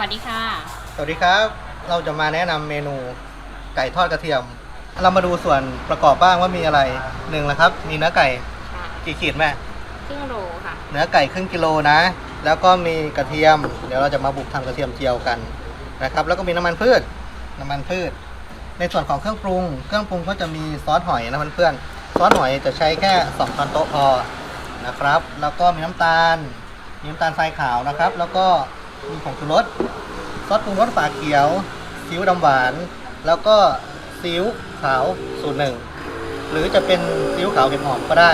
วัสดีค่ะ สวัสดีครับ เราจะมาแนะนำเมนูไก่ทอดกระเทียม เรามาดูส่วนประกอบบ้างว่ามีอะไรหนึ่งนะครับ มีเนื้อไก่ค่ะกี่ขีดแม่ครึ่งโลค่ะ เนื้อไก่ครึ่งกิโลนะ แล้วก็มีกระเทียม เดี๋ยวเราจะมาบุกทำกระเทียมเจียวกันนะครับ แล้วก็มีน้ำมันพืช น้ำมันพืช ในส่วนของเครื่องปรุง เครื่องปรุงก็จะมีซอสหอยนะเพื่อนๆซอสหอยจะใช้แค่2ช้อนโต๊ะพอนะครับ แล้วก็มีน้ำตาลมีน้ำตาลทรายขาวนะครับ แล้วก็ มีผงชูรสซอสปรุงรสฝาเขียวซีอิ๊วดำหวาน แล้วก็ซีอิ๊วขาวสูตรหนึ่งหรือจะเป็นซีอิ๊วขาวเห็ดหอมก็ได้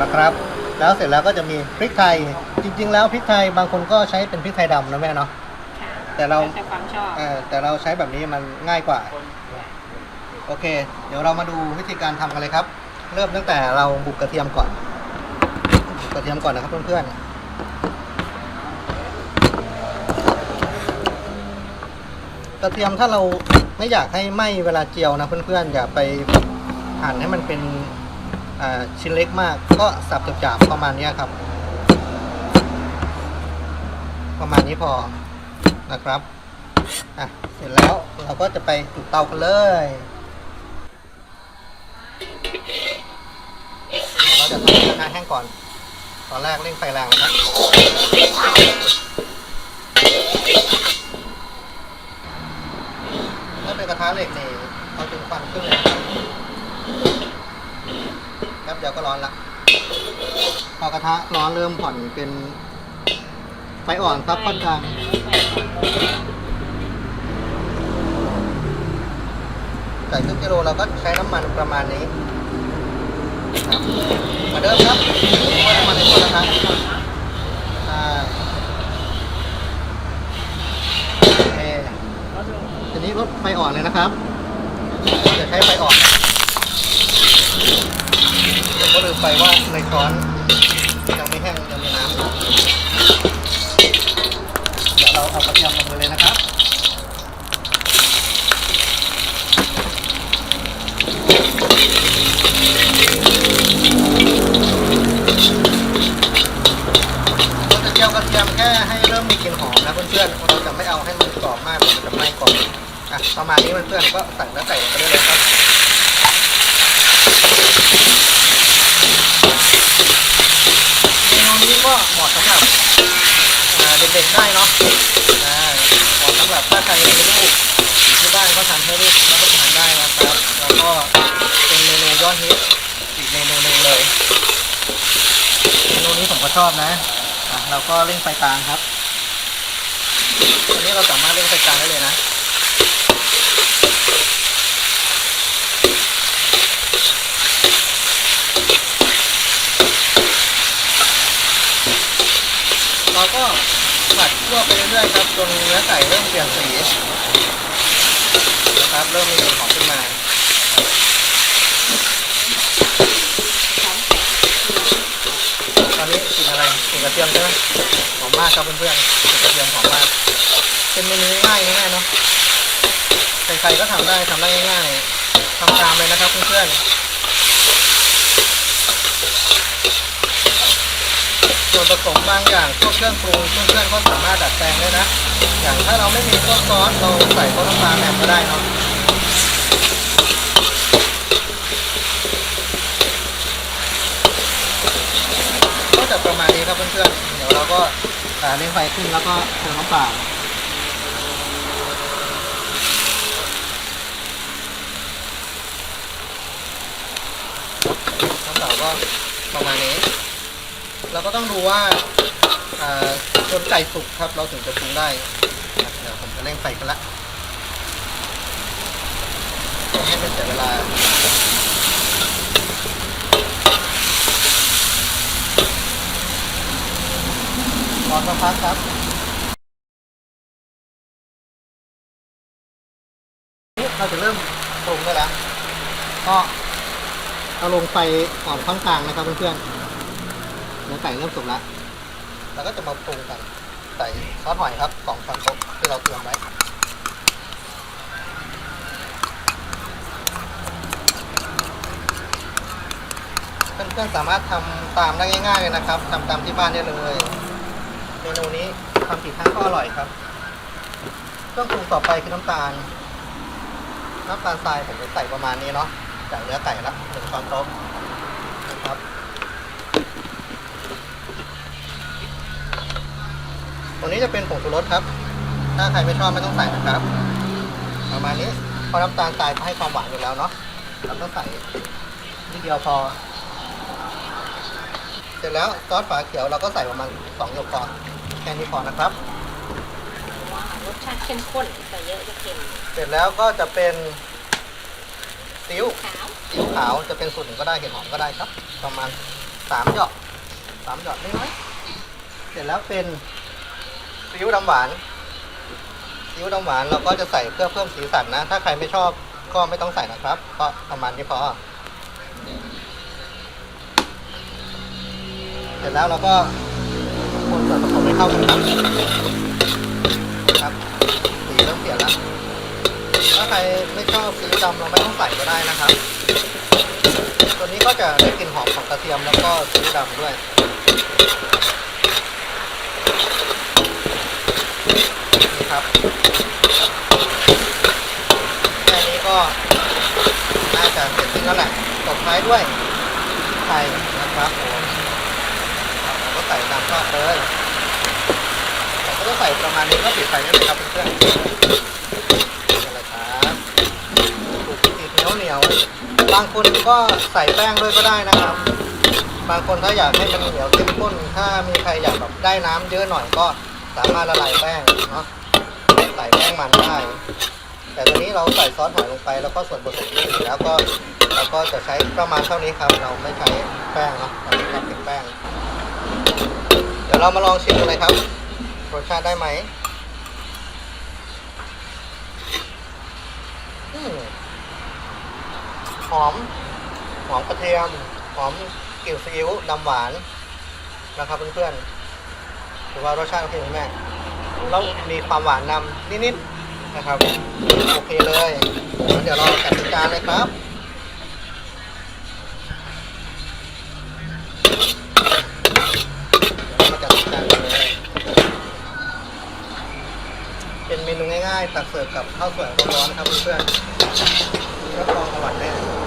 นะครับ แล้วเสร็จแล้วก็จะมีพริกไทย จริง ๆ แล้วพริกไทยบางคนก็ใช้เป็นพริกไทยดำนะแม่เนาะค่ะแต่เราแต่ความชอบเออแต่เราใช้แบบนี้มันง่ายกว่า โอเค เดี๋ยวเรามาดูวิธีการทำกันเลยครับ เริ่มตั้งแต่เราบุกกระเทียมก่อน บุกกระเทียมก่อนนะครับเพื่อนๆ กระเทียมถ้าเราไม่อยากให้ไหม้เวลาเจียวนะเพื่อนๆอย่าไปหั่นให้มันเป็นชิ้นเล็กมาก ก็สับจับๆประมาณนี้ครับ ประมาณนี้พอนะครับอะเสร็จแล้วเราก็จะไปจุดเตากันเลยเราจะทำกระทะแห้งก่อน ตอนแรกเร่งไฟแรงเลยนะ ถ้าเป็นกระทะเหล็กนี่เอาถึงควันขึ้นเลยแป๊บเดียวก็ร้อนละพอกระทะร้อนเริ่มผ่อนเป็นไฟอ่อนครับค่อนกลางไก่ครึ่งกิโลเราก็ใช้น้ำมันประมาณนี้ครับมือนเดิมครับว่าน้ำมันในตัวนะครับอ่โอเค ทีนี้ลดไฟอ่อนเลยนะครับจะใช้ไฟอ่อนผมก็ลืมไปว่าในช้อนยังไม่แห้งยังมีน้ำอยู่เดี๋ยวเราเอากระเทียมลงไปเลยนะครับเราจะเจียวกระเทียมแค่ให้เริ่มมีกลิ่นหอมนะเพื่อนๆเราจะไม่เอาให้มันกรอบมากมันจะไม้ก่อน อะประมาณนี้เพื่อนๆก็ใส่แล้วใส่ลงไปได้เลยครับเมนูนี้ก็เหมาะสำหรับเด็กๆได้เนาะเหมาะสำหรับถ้าใครมีลูกที่บ้านก็ทำให้ลูกรับประทานได้นะครับ แล้วก็เป็นเมนูยอดฮิตอีกเมนูหนึ่งเลยเมนูนี้ผมก็ชอบนะอะเราก็เร่งไฟกลางครับ อันนี้เราสามารถเร่งไฟกลางได้เลยนะ เราก็ผัดทั่ วไปเรื่อยๆครับจนเนื้อไก่เริ่มเปลี่ยนสีนะครับเริ่มมีกลิ่นหอมขึ้นมาตอนนี้กลิ่นอะไรกลิ่นกระเทียมใช่ไหมหอมมากครับเพื่อนๆกลิ่นกระเทียมหอมมาก เป็นเมนูง่ายๆง่ายเนาะใครๆก็ทำได้ทำได้ง่ายๆทำตามเลยนะครับเพื่อนๆ ส่วนผสมบางอย่างพวกเครื่องปรุงเพื่อนๆก็สามารถดัดแปลงได้นะ อย่างถ้าเราไม่มีพวกซอสเราใส่พวกน้ำตาแหนมก็ได้เนาะก็จะประมาณนี้ครับเพื่อนๆเดี๋ยวเราก็อ่าเร่งไฟขึ้นแล้วก็เติมน้ำเปล่าน้ำเปล่าก็ประมาณนี้ เราก็ต้องดูว่าจนไก่สุกครับ เราถึงจะปรุงได้เดี๋ยวผมจะเร่งไฟกันละให้เป็นเสียเวลารอสักพักครับนี่เราจะเริ่มปรุงได้แล้ว ก็เอาลงไฟอ่อนค่อนกลางนะครับเพื่อนๆ เนื้อไก่เริ่มสุกแล้วเราก็จะมาปรุงกันใส่ซอสหอยครับสองช้อนโต๊ะที่เราเตรียมไว้เพื่อนๆสามารถทำตามได้ง่ายๆเลยนะครับทำตามที่บ้านได้เลยเมนูนี้ทำกี่ครั้งก็อร่อยครับเครื่องปรุงต่อไปคือน้ำตาล น้ำตาลทรายผมจะใส่ประมาณนี้เนาะจากเนื้อไก่ละหนึ่งช้อนโต๊ะ ตัวนี้จะเป็นผงชูรสครับ ถ้าใครไม่ชอบไม่ต้องใส่นะครับ ประมาณนี้เพราะน้ำตาลทรายเขาให้ความหวานอยู่แล้วเนาะเราก็ใส่นิดเดียวพอ เสร็จแล้วซอสฝาเขียวเราก็ใส่ประมาณสองหยดพอแค่นี้พอนะครับว่ารสชาติเข้มข้นแต่เยอะจะเค็มเสร็จแล้วก็จะเป็นซีอิ๊วขาวซีอิ๊วขาวจะเป็นสูตรหนึ่งก็ได้เห็ดหอมก็ได้ครับ ประมาณสามหยดสามหยดน้อยๆเสร็จแล้วเป็น ซีอิ๊วดำหวานซีอิ๊วดำหวานเราก็จะใส่เพื่อเพิ่มสีสันนะ ถ้าใครไม่ชอบก็ไม่ต้องใส่นะครับก็ประมาณนี้พอเสร็จแล้วเราก็คนส่วนผสมให้เข้ากันครับครับสีเริ่มเปลี่ยนแล้วถ้าใครไม่ชอบซีอิ๊วดำเราไม่ต้องใส่ก็ได้นะครับ ตัวนี้ก็จะได้กลิ่นหอมของกระเทียมแล้วก็ซีอิ๊วดำด้วย นี่ครับแค่นี้ก็น่าจะเสร็จสิ้นแล้วแหละตบท้ายด้วยไข่นะครับผมผมก็ใส่ตามชอบเลยผมก็ใส่ประมาณนี้ก็ปิดไฟได้เลยครับเพื่อนๆนี่แหละครับถูกติดเหนียวเหนียวบางคนก็ใส่แป้งด้วยก็ได้นะครับ บางคนถ้าอยากให้มันเหนียวเข้มข้นถ้ามีใครอยากแบบได้น้ำเยอะหน่อยก็สามารถละลายแป้งเนาะ ใส่แป้งมันได้ แต่ตอนนี้เราใส่ซอสหอยลงไป แล้วก็ส่วนผสมที่เหลือแล้วก็เราก็จะใช้ประมาณเท่านี้ครับ เราไม่ใช้แป้งเนาะเราไม่ทำเป็นแป้ง เดี๋ยวเรามาลองชิมกันเลยครับรสชาติได้ไหมอืมหอม หอมกระเทียม หอมกลิ่นซีอิ๊วดำหวานนะครับเพื่อนๆถือว่ารสชาติโอเคไหมแม่ แล้วมีความหวานนำนิดๆนะครับ โอเคเลยเดี๋ยวเราจัดจานเลยครับเมาจัดจานเลยเป็นเมนูง่ายๆตักเสิร์ฟกับข้าวสวยร้อนๆครับเพื่อนๆรับรองอร่อยแน่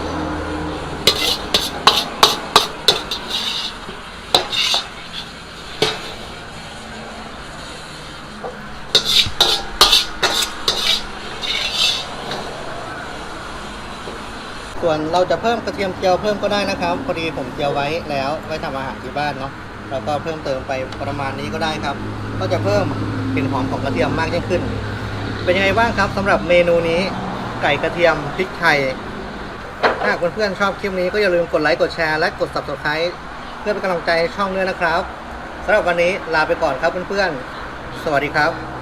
ส่วนเราจะเพิ่มกระเทียมเจียวเพิ่มก็ได้นะครับ พอดีผมเจียวไว้แล้วไว้ทำอาหารที่บ้านเนาะแล้วก็เพิ่มเติมไปประมาณนี้ก็ได้ครับ ก็จะเพิ่มกลิ่นหอมของกระเทียมมากยิ่งขึ้น เป็นยังไงบ้างครับสำหรับเมนูนี้ไก่กระเทียมพริกไทยถ้าเพื่อนๆชอบคลิปนี้ก็อย่าลืมกดไลค์กดแชร์และกด subscribe เพื่อเป็นกำลังใจช่องด้วยนะครับสำหรับวันนี้ลาไปก่อนครับเพื่อนๆสวัสดีครับ